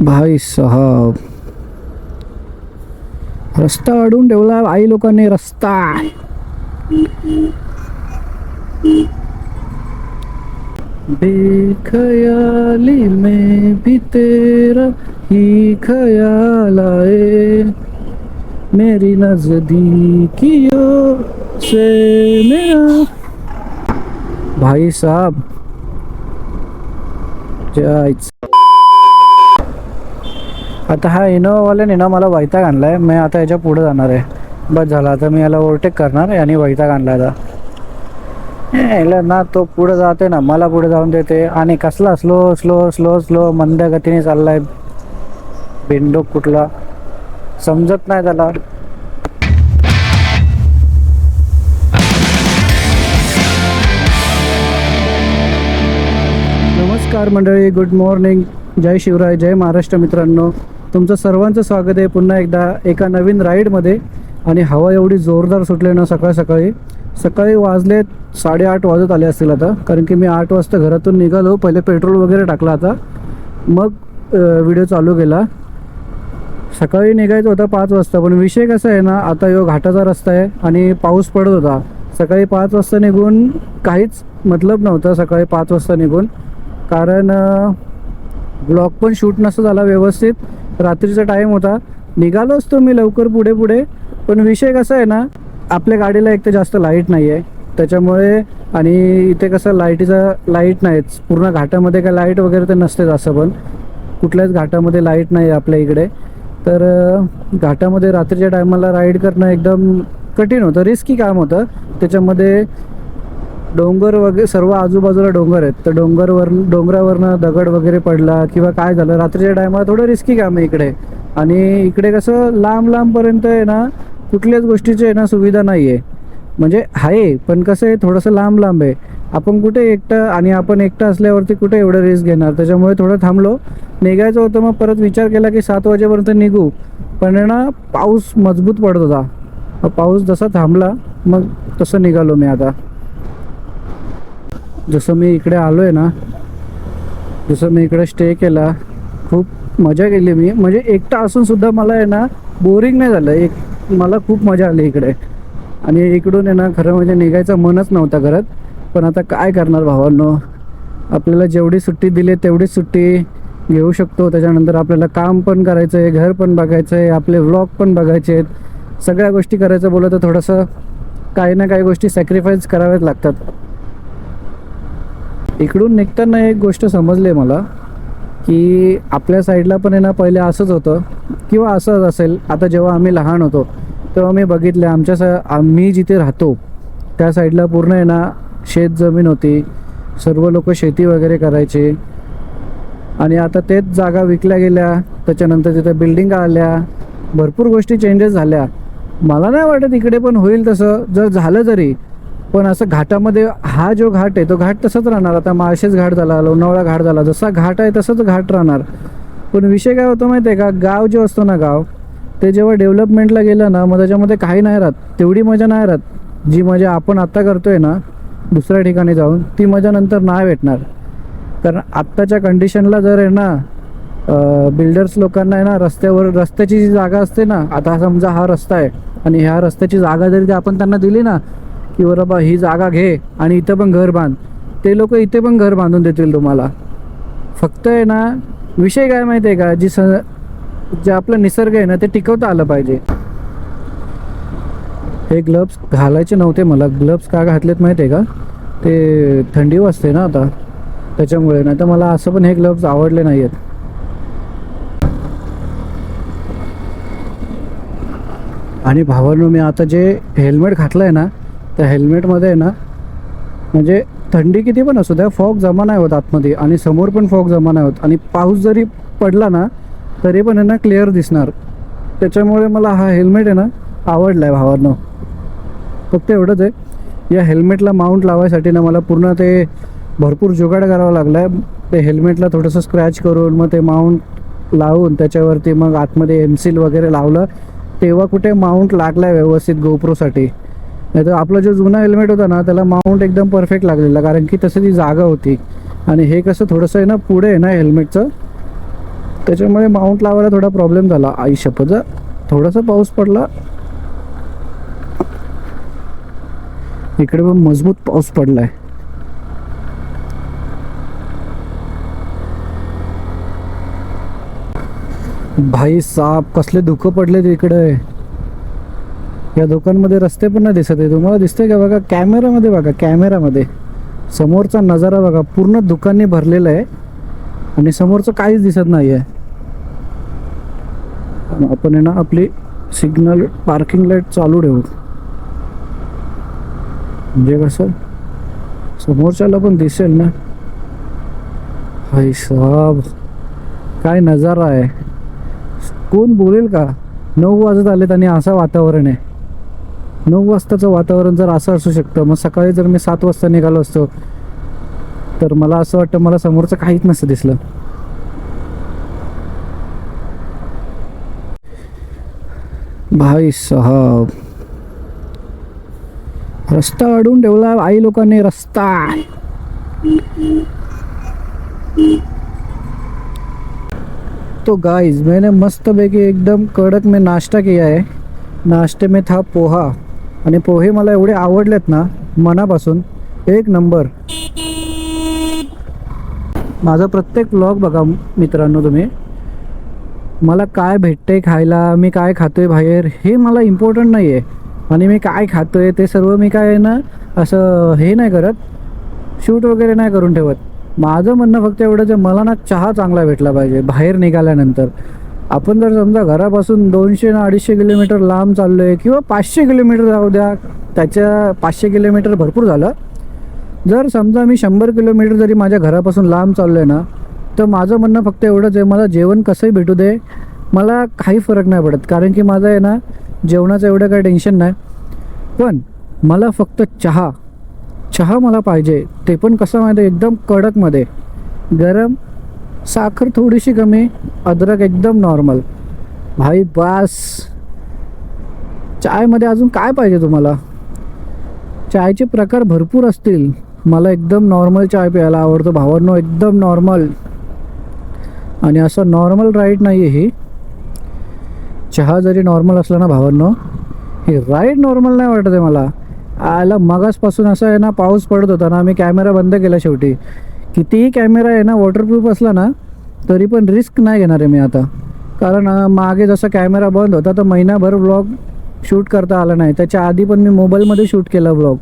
भाई साहब। रस्ता अडून ठेवला आई लोकांनी रस्ता. बेखयाली में भी तेरा ही खयाल आए। मेरी नजदीकियों से मेरा भाई साहब जय आता हा इनोवावाल्याने ना मला वैताग आणला आहे मी आता याच्यापुढे जाणार आहे. बस झाला. आता मी याला ओव्हरटेक करणार आहे आणि वैताग आणला आता. याला ना तो पुढे जाते ना मला पुढे जाऊन देते. आणि कसला स्लो स्लो स्लो स्लो मंद गतीने चाललाय. बिंडोक कुठला? समजत नाही त्याला. नमस्कार मंडळी. Good morning Jai Shivaray. जय महाराष्ट्र मित्रांनो. तुमचं सर्वांचं स्वागत आहे. पुन्हा एकदा एका नवीन राईडमध्ये. आणि हवा एवढी जोरदार सुटली ना सकाळ सकाळी. सकाळी वाजलेत साडेआठ वाजत आले असतील आता. कारण की मी आठ वाजता घरातून निघालो. पहिले पेट्रोल वगैरे टाकला आता. मग व्हिडिओ चालू केला. सकाळी निघायचं होता पाच वाजता. पण विषय कसा आहे ना आता यो घाटाचा रस्ता आहे आणि पाऊस पडत होता. सकाळी पाच वाजता निघून काहीच मतलब नव्हता सकाळी पाच वाजता निघून. कारण ब्लॉग पण शूट नसं झाला व्यवस्थित. रात्रीचा टाईम होता. निघालो असतो मी लवकर पुढे पुढे पण विषय कसा आहे ना आपल्या गाडीला एक तर जास्त लाइट नाही आहे त्याच्यामुळे आणि इथे कसं लाईटीचा लाइट नाहीच पूर्ण घाटामध्ये काय लाइट वगैरे तर नसतेच असं पण. कुठल्याच घाटामध्ये लाइट नाही आहे आपल्या इकडे. तर घाटामध्ये रात्रीच्या टायमाला राईड करणं एकदम कठीण होतं. रिस्की काम होतं. त्याच्यामध्ये डोंगर वगैरे सर्व आजूबाजूला डोंगर आहेत. तर डोंगरवर डोंगरावरनं दगड वगैरे पडला किंवा काय झालं रात्रीच्या टायमाला थोडं रिस्की काम आहे इकडे. आणि इकडे कसं लांब लांबपर्यंत आहे ना कुठल्याच गोष्टीची आहे ना सुविधा नाही आहे म्हणजे आहे पण कसं आहे थोडंसं लांब लांब आहे. आपण कुठे एकटं आणि आपण एकटं असल्यावरती कुठे एवढं रिस्क घेणार? त्याच्यामुळे थोडं थांबलो. निघायचं होतं मग परत विचार केला की सात वाजेपर्यंत निघू. पण आहे ना पाऊस मजबूत पडत होता. पाऊस जसा थांबला मग तसं निघालो मी आता. जसं मी इकडे आलो आहे ना जसं मी इकडे स्टे केला खूप मजा केली मी. म्हणजे एकटा असून सुद्धा मला आहे ना बोरिंग नाही झालं. एक मला खूप मजा आली इकडे. आणि इकडून आहे ना खरं म्हणजे निघायचं मनच नव्हतं घरात. पण आता काय करणार भावांनो? आपल्याला जेवढी सुट्टी दिली तेवढीच सुट्टी घेऊ शकतो. त्याच्यानंतर आपल्याला काम पण करायचं आहे घर पण बघायचं आहे आपले व्लॉग पण बघायचे आहेत. सगळ्या गोष्टी करायचं बोललं तर थोडंसं काही ना काही गोष्टी सॅक्रिफाईस कराव्याच लागतात. इकडून निघताना एक गोष्ट समजली आहे मला की आपल्या साईडला पण आहे ना पहिले असंच होतं. किंवा असंच असेल आता जेव्हा आम्ही लहान होतो तेव्हा मी बघितलं आमच्या सा आम्ही जिथे राहतो त्या साईडला पूर्ण आहे ना शेत जमीन होती. सर्व लोक शेती वगैरे करायचे. आणि आता तेच जागा विकल्या गेल्या त्याच्यानंतर तिथे बिल्डिंग आल्या. भरपूर गोष्टी चेंजेस झाल्या. मला नाही वाटत इकडे पण होईल तसं. जर झालं जरी पण असं घाटामध्ये हा जो घाट आहे तो घाट तसाच राहणार. आता माळशेच घाट झाला लोणावळा घाट झाला जसा घाट आहे तसंच घाट राहणार. पण विषय काय होतो माहिती आहे का गाव जो असतो ना गाव ते जेव्हा डेव्हलपमेंटला गेलं ना मग त्याच्यामध्ये काही नाही राहत. तेवढी मजा नाही राहत. जी मजा आपण आत्ता करतोय ना दुसऱ्या ठिकाणी जाऊन ती मजा नंतर नाही भेटणार. कारण आत्ताच्या कंडिशनला जर आहे ना बिल्डर्स लोकांना आहे ना रस्त्यावर रस्त्याची जी जागा असते ना आता समजा हा रस्ता आहे आणि ह्या रस्त्याची जागा जरी आपण त्यांना दिली ना की बाबा ही जागा घे आणि इथं पण घर बांध. ते लोक इथे पण घर बांधून देतील तुम्हाला. फक्त आहे ना विषय काय माहिती आहे का? जी स जे आपलं निसर्ग आहे ना ते टिकवता आलं पाहिजे. हे ग्लव्स घालायचे नव्हते मला. ग्लव्स का घातलेत माहिती आहे का? ते थंडी वाजते ना आता. त्याच्यामुळे नाही तर मला असं पण हे ग्लव्स आवडले नाही आहेत आणि भावांनो मी आता जे हेल्मेट घातलं आहे ना त्या हेल्मेटमध्ये आहे ना म्हणजे थंडी किती पण असू द्या फॉग जमा नाही होत आतमध्ये आणि समोर पण फॉग जमा नाही होत. आणि पाऊस जरी पडला ना तरी पण आहे ना क्लिअर दिसणार. त्याच्यामुळे मला हा हेल्मेट आहे ना आवडला आहे भावांनो. फक्त एवढंच आहे. या हेल्मेटला माउंट लावायसाठी ना मला पूर्ण ते भरपूर जुगाड करावा लागला आहे ते हेल्मेटला थोडंसं स्क्रॅच करून मग ते माउंट लावून त्याच्यावरती मग आतमध्ये एम सील वगैरे लावलं तेव्हा कुठे माउंट लागला आहे व्यवस्थित गोप्रोसाठी नाही तर आपला जो जुना हेल्मेट होता ना त्याला माउंट एकदम परफेक्ट लागलेला. कारण की तसं ती जागा होती. आणि हे कसं थोडंसं आहे ना पुढे आहे ना हेल्मेटचं त्याच्यामुळे माउंट लावायला थोडा प्रॉब्लेम झाला. आई शपथ थोडासा पाऊस पडला. इकडे पण मजबूत पाऊस पडलाय. भाई साप कसले धुकं पडले इकडे. या दुकानमध्ये रस्ते पण नाही दिसत आहे तुम्हाला दिसतंय का बघा? कॅमेरामध्ये बघा कॅमेरामध्ये. समोरचा नजारा बघा पूर्ण दुकानने भरलेला आहे. आणि समोरचं काहीच दिसत नाही आहे आपण आहे ना आपली सिग्नल पार्किंग लाइट चालू ठेवू. म्हणजे कसं? समोरच्याला पण दिसेल ना? हाय साब काय नजारा आहे. कोण बोलेल का? नऊ वाजत आलेत आणि असं वातावरण आहे. नऊ वाजताचं वातावरण जर असं असू शकतं मग सकाळी जर मी सात वाजता निघालो असतो तर मला असं वाटतं मला समोरचं काहीच नसतं दिसलं. भाई साहब रस्ता अडून ठेवला आई लोकांनी रस्ता. तो गाइस मैंने मस्त पैकी एकदम कडक में नाश्ता किया है. नाश्ते में था पोहा. आणि पोहे मला एवढे आवडलेत ना मनापासून एक नंबर. माझा प्रत्येक ब्लॉग बघा मित्रांनो तुम्ही. मला काय भेटतंय खायला मी काय खातोय बाहेर हे मला इम्पॉर्टंट नाही आहे आणि मी काय खातोय ते सर्व मी काय आहे ना असं हे नाही करत. शूट वगैरे नाही करून ठेवत. माझं म्हणणं फक्त एवढंच आहे मला ना चहा चांगला भेटला पाहिजे बाहेर निघाल्यानंतर. आपण जर समजा घरापासून दोनशे ना अडीचशे किलोमीटर लांब चाललो आहे किंवा पाचशे किलोमीटर जाऊ द्या त्याच्या पाचशे किलोमीटर भरपूर झालं. जर समजा मी शंभर किलोमीटर जरी माझ्या घरापासून लांब चाललो आहे ना तर माझं म्हणणं फक्त एवढंच आहे मला जेवण कसंही भेटू दे मला काही फरक नाही पडत कारण की माझं आहे ना जेवणाचं एवढं काही टेन्शन नाही. पण मला फक्त चहा चहा मला पाहिजे ते पण कसं माहिती आहे एकदम कडकमध्ये. गरम साखर थोडीशी कमी अद्रक एकदम नॉर्मल भाई बास. चायमध्ये अजून काय पाहिजे तुम्हाला? चायचे प्रकार भरपूर असतील. मला एकदम नॉर्मल चाय प्यायला आवडतो. भावांनो एकदम नॉर्मल आणि असं नॉर्मल राईट नाही आहे ही. चहा जरी नॉर्मल असला ना भावांनो हे राईट नॉर्मल नाही वाटत आहे मला. आला मगासपासून असं आहे ना पाऊस पडत होता ना मी कॅमेरा बंद केला शेवटी. कितीही कॅमेरा आहे ना वॉटरप्रूफ असला ना तरी पण रिस्क नाही घेणार आहे मी आता. कारण मागे जसा कॅमेरा बंद होता तर महिनाभर व्लॉग शूट करता आला नाही. त्याच्या आधी पण मी मोबाईलमध्ये शूट केला व्लॉग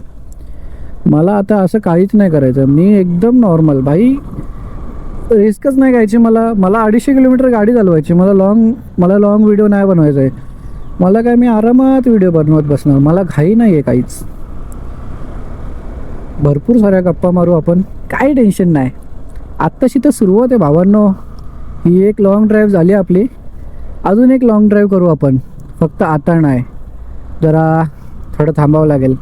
मला आता असं काहीच नाही करायचं. मी एकदम नॉर्मल भाई रिस्कच नाही घ्यायची मला. मला अडीचशे किलोमीटर गाडी चालवायची. मला लॉंग मला लॉंग व्हिडिओ नाही बनवायचा आहे मला काय मी आरामात व्हिडिओ बनवत बसणार. मला घाई नाही आहे काहीच. भरपूर साऱ्या गप्पा मारू आपण. काही टेन्शन नाही. आत्ताशी तर सुरुवात आहे भावांनो. ही एक लॉंग ड्राईव्ह झाली आपली. अजून एक लॉंग ड्राईव्ह करू आपण. फक्त आता नाही. जरा थोडं थांबावं लागेल.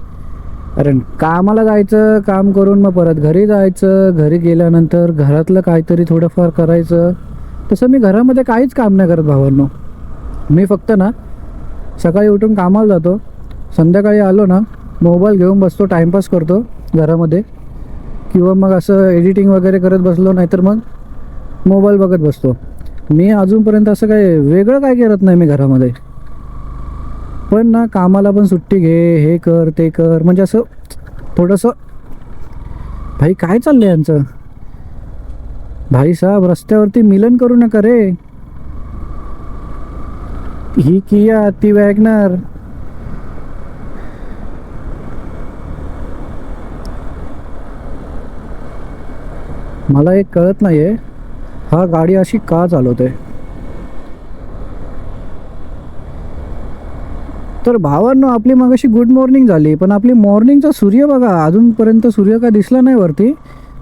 कारण कामाला जायचं काम करून मग परत घरी जायचं घरी गेल्यानंतर घरातलं काहीतरी थोडंफार करायचं. तसं मी घरामध्ये काहीच काम नाही करत भावांनो. मी फक्त ना सकाळी उठून कामाला जातो. संध्याकाळी आलो ना मोबाईल घेऊन बसतो टाईमपास करतो. घरामध्ये किंवा मग असं एडिटिंग वगैरे करत बसलो नाहीतर मग मोबाईल बघत बसतो. मी अजूनपर्यंत असं काय वेगळं काय करत नाही मी घरामध्ये. पण ना कामाला पण सुट्टी घे हे कर ते कर म्हणजे असं थोडंसं भाई काय चाललं आहे यांचं? भाई साहेब रस्त्यावरती मिलन करू नका रे. ही किया ती वॅगनर. मला एक कळत नाही आहे हा गाडी अशी का चालवते? तर भावांनो आपली मगाशी गुड मॉर्निंग झाली पण आपली मॉर्निंगचा सूर्य बघा अजूनपर्यंत सूर्य काय दिसला नाही वरती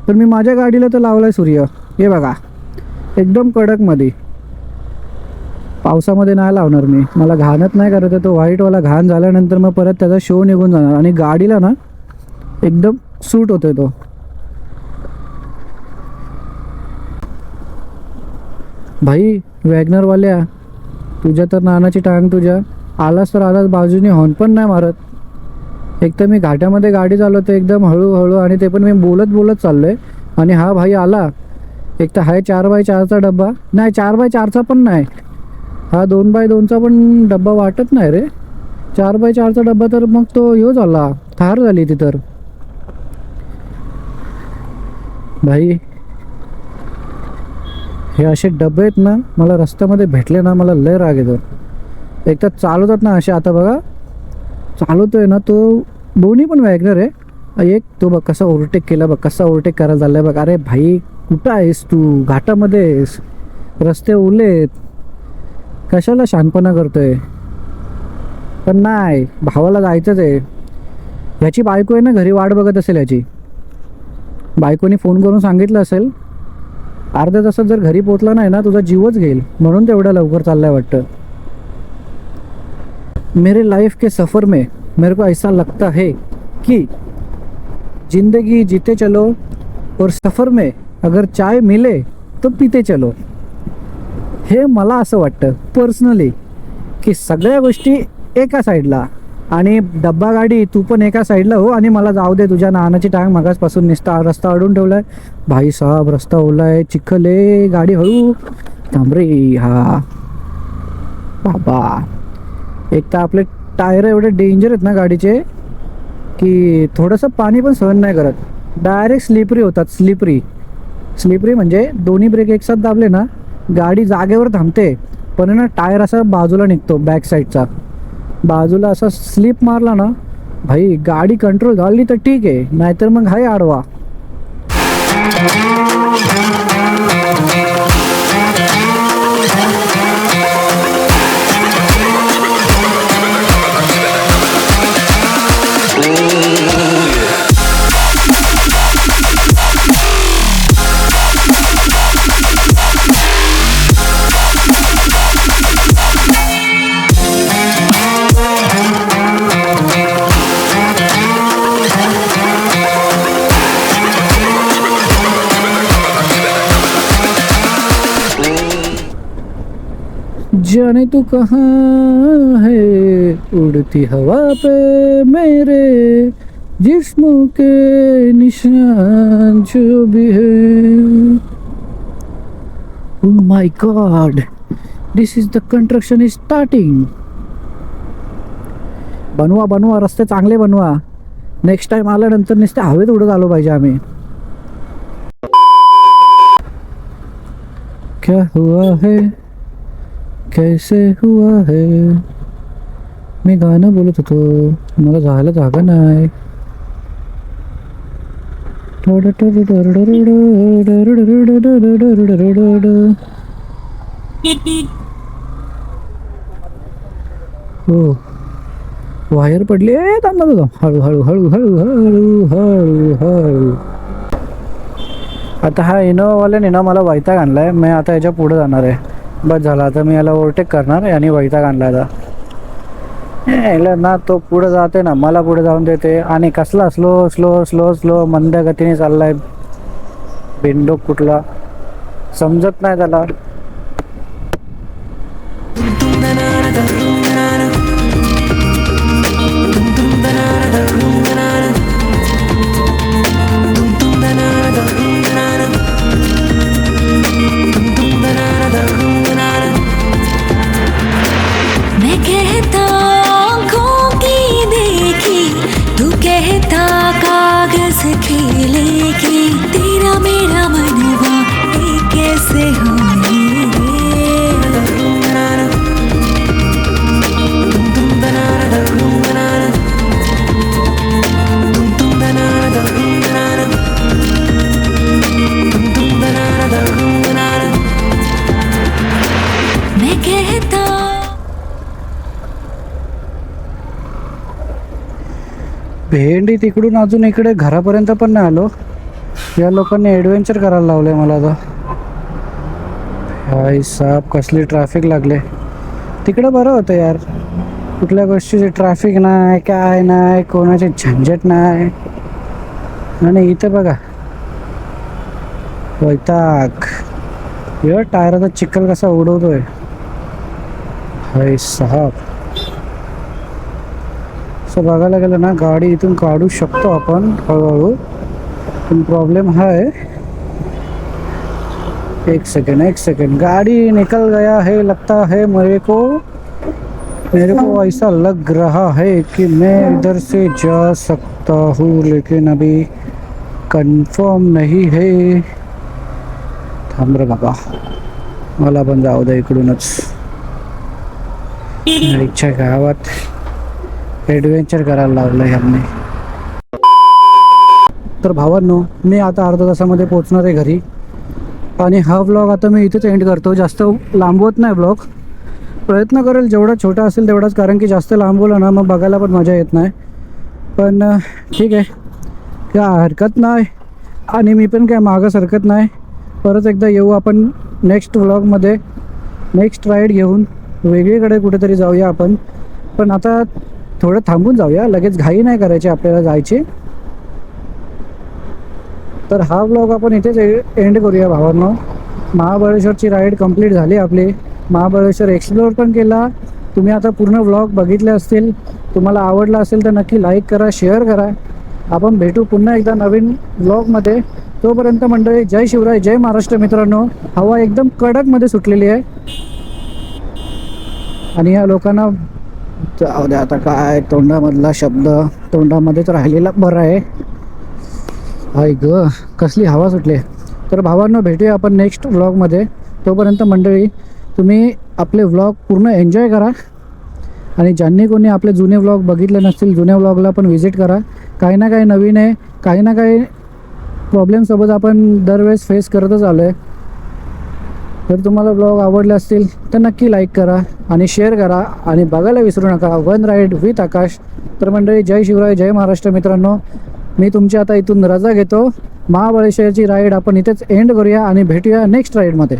पण मी माझ्या गाडीला तर लावला आहे सूर्य. हे बघा एकदम कडकमध्ये. पावसामध्ये नाही लावणार मी. मला घाणत नाही करत आहे तो व्हाईटवाला घाण झाल्यानंतर मग परत त्याचा शो निघून जाणार. आणि गाडीला ना एकदम सूट होतोय तो. भाई वॅगनरवाल्या तुझ्या तर नानाची टांग तुझ्या आलास तर आलास बाजूने हॉर्न पण नाही मारत. एक तर मी घाट्यामध्ये गाडी चालवते एकदम हळूहळू आणि ते पण मी बोलत बोलत चाललोय. आणि हा भाई आला. एक तर आहे चार बाय चारचा डब्बा. नाही चार बाय चारचा पण नाही. हा दोन बाय दोनचा पण डब्बा वाटत नाही रे. चार बाय चारचा डब्बा तर मग तो ह्यो झाला. थार झाली ती तर. भाई हे असे डबे आहेत ना मला रस्त्यामध्ये भेटले ना मला लय राग येतो. एक तर चालवतात ना असे आता बघा चालवतोय ना तो दोन्ही पण वॅगनर आहे एक तो बघ कसा ओव्हरटेक केला बघ कसा ओव्हरटेक करायला चाललाय बघ. अरे भाई कुठं आहेस तू? घाटामध्ये आहेस. रस्ते ओलेत कशाला शानपणा करतोय? पण नाही भावाला जायचंच आहे. ह्याची बायको आहे ना घरी वाट बघत असेल याची बायकोनी फोन करून सांगितलं असेल अर्ध्या तासात जर घरी पोचला नाही ना तुझा जीवच घेईल. म्हणून तेवढ्या लवकर चाललाय वाटतं. मेरे लाइफ के सफ़र में मेरे को ऐसा लगता है कि जिंदगी जीते चलो और सफ़र में अगर चाय मिले तो पीते चलो. हे मला असं वाटतं पर्सनली की सगळ्या गोष्टी एका साईडला आणि डब्बा गाडी तू पण एका साईडला हो आणि मला जाऊ दे तुझ्या नानाची टांग मागासपासून निसता रस्ता अडून ठेवलाय. भाई साहेब रस्ता ओलाय चिखल आहे गाडी हळू. थांब रे हा. बाबा. एक तर आपले टायर एवढे डेंजर आहेत ना गाडीचे की थोडंसं पाणी पण सहन नाही करत. डायरेक्ट स्लिपरी होतात स्लिपरी स्लिपरी म्हणजे दोन्ही ब्रेक एकसाथ दाबले ना गाडी जागेवर थांबते पण ना टायर असा बाजूला निघतो बॅक साईडचा बाजूला असा स्लिप मारला ना भाई गाडी कंट्रोल झाली तर ठीक आहे नाहीतर मग हाय आडवा. तू कहाँ है? उड़ती हवा पे मेरे जिस्म के निशान जो भी है। Oh my god, this is the construction is बनवा बनवा रस्ते चांगले बनवा. नेक्स्ट टाइम आल्यानंतर नुसते हवेत उडत आलो पाहिजे आम्ही. क्या हुआ है? कैसे हुआ है? मी गाणं बोलत होतो. मला जायला जागा नाही. हो. वायर पडली. आहे थांब हळू हळू हळू हळू हळू हळू हळू. आता हा इनोवाल्याने ना मला वायता आणलाय. मी आता याच्यापुढे जाणार आहे. बस झाला. आता मी याला ओव्हरटेक करणार आणि वैताग आणला आता. याला ना तो पुढे जाते ना मला पुढे जाऊन देते. आणि कसला स्लो स्लो स्लो स्लो मंद गतीने चाललाय. बिंडोक कुठला? समजत नाही त्याला. भेंडी तिकडून अजून इकडे घरापर्यंत पण नाही आलो. या लोकांनी ॲडव्हेंचर करायला लावलंय मला आता. हाय साप कसली ट्रॅफिक लागले. तिकडं बरं होतं यार. कुठल्या गोष्टीची ट्रॅफिक नाही काय नाही कोणाची झंझट नाही. आणि इथं बघा. वैताग. टायर टायराचा चिखल कसा उडवतोय. हाय साप. तसं बघायला गेलं ना गाडी इथून काढू शकतो आपण हळूहळू. पण प्रॉब्लेम हा आहे एक सेकंड एक सेकंड गाड़ी निकल गया है लगता है मेरे को. मेरे को ऐसा लग रहा है कि मैं इधर से जा सकता हूँ लेकिन अभी कंफर्म नाही है. थांब रे बाबा. मला पण जाऊ दे इकडूनच. इच्छा गावात. ॲडव्हेंचर करायला लावलं ह्यांनी. तर भावांनो मी आता अर्धा तासामध्ये पोचणार आहे घरी. आणि हा ब्लॉग आता मी इथेच एंड करतो. जास्त लांबवत नाही ब्लॉग प्रयत्न करेल जेवढा छोटा असेल तेवढाच कारण की जास्त लांबवलं ना मग बघायला पण मजा येत नाही. पण ठीक आहे. काय हरकत नाही. आणि मी पण काय मागं सरकत नाही. परत एकदा येऊ आपण नेक्स्ट व्लॉगमध्ये नेक्स्ट राईड घेऊन. वेगळीकडे कुठेतरी जाऊया आपण. पण आता थोडं थांबून जाऊया. लगेच घाई नाही करायची आपल्याला जायची. तर हा ब्लॉग आपण इथेच एंड करूया भावांनो. महाबळेश्वरची राईड कंप्लीट झाली आपली. महाबळेश्वर एक्सप्लोअर पण केला. तुम्ही आता पूर्ण ब्लॉग बघितले असतील. तुम्हाला आवडला असेल तर नक्की लाईक करा शेअर करा. आपण भेटू पुन्हा एकदा नवीन ब्लॉगमध्ये तोपर्यंत मंडळी जय शिवराय जय महाराष्ट्र मित्रांनो. हवा एकदम कडकमध्ये सुटलेली आहे. आणि या लोकांना जाऊ द्या आता काय तोंडामधला शब्द तोंडामध्येच राहिलेला बरं आहे. हाय ग कसली हवा सुटली. तर भावांना भेटूया आपण नेक्स्ट व्लॉगमध्ये तोपर्यंत मंडळी तुम्ही आपले व्लॉग पूर्ण एन्जॉय करा. आणि ज्यांनी कोणी आपले जुने व्लॉग बघितले नसतील जुन्या व्लॉगला पण व्हिजिट करा. काही ना काही नवीन आहे काही ना काही प्रॉब्लेमसोबत आपण दरवेळेस फेस करतच आलो आहे जर तुम्हाला ब्लॉग आवडले असतील तर नक्की लाईक करा आणि शेअर करा आणि बघायला विसरू नका. वन राईड विथ आकाश तर मंडळी जय शिवराय जय महाराष्ट्र मित्रांनो. मी तुमची आता इथून रजा घेतो. महाबळेश्वरची राईड आपण इथेच एंड करूया आणि भेटूया नेक्स्ट राईडमध्ये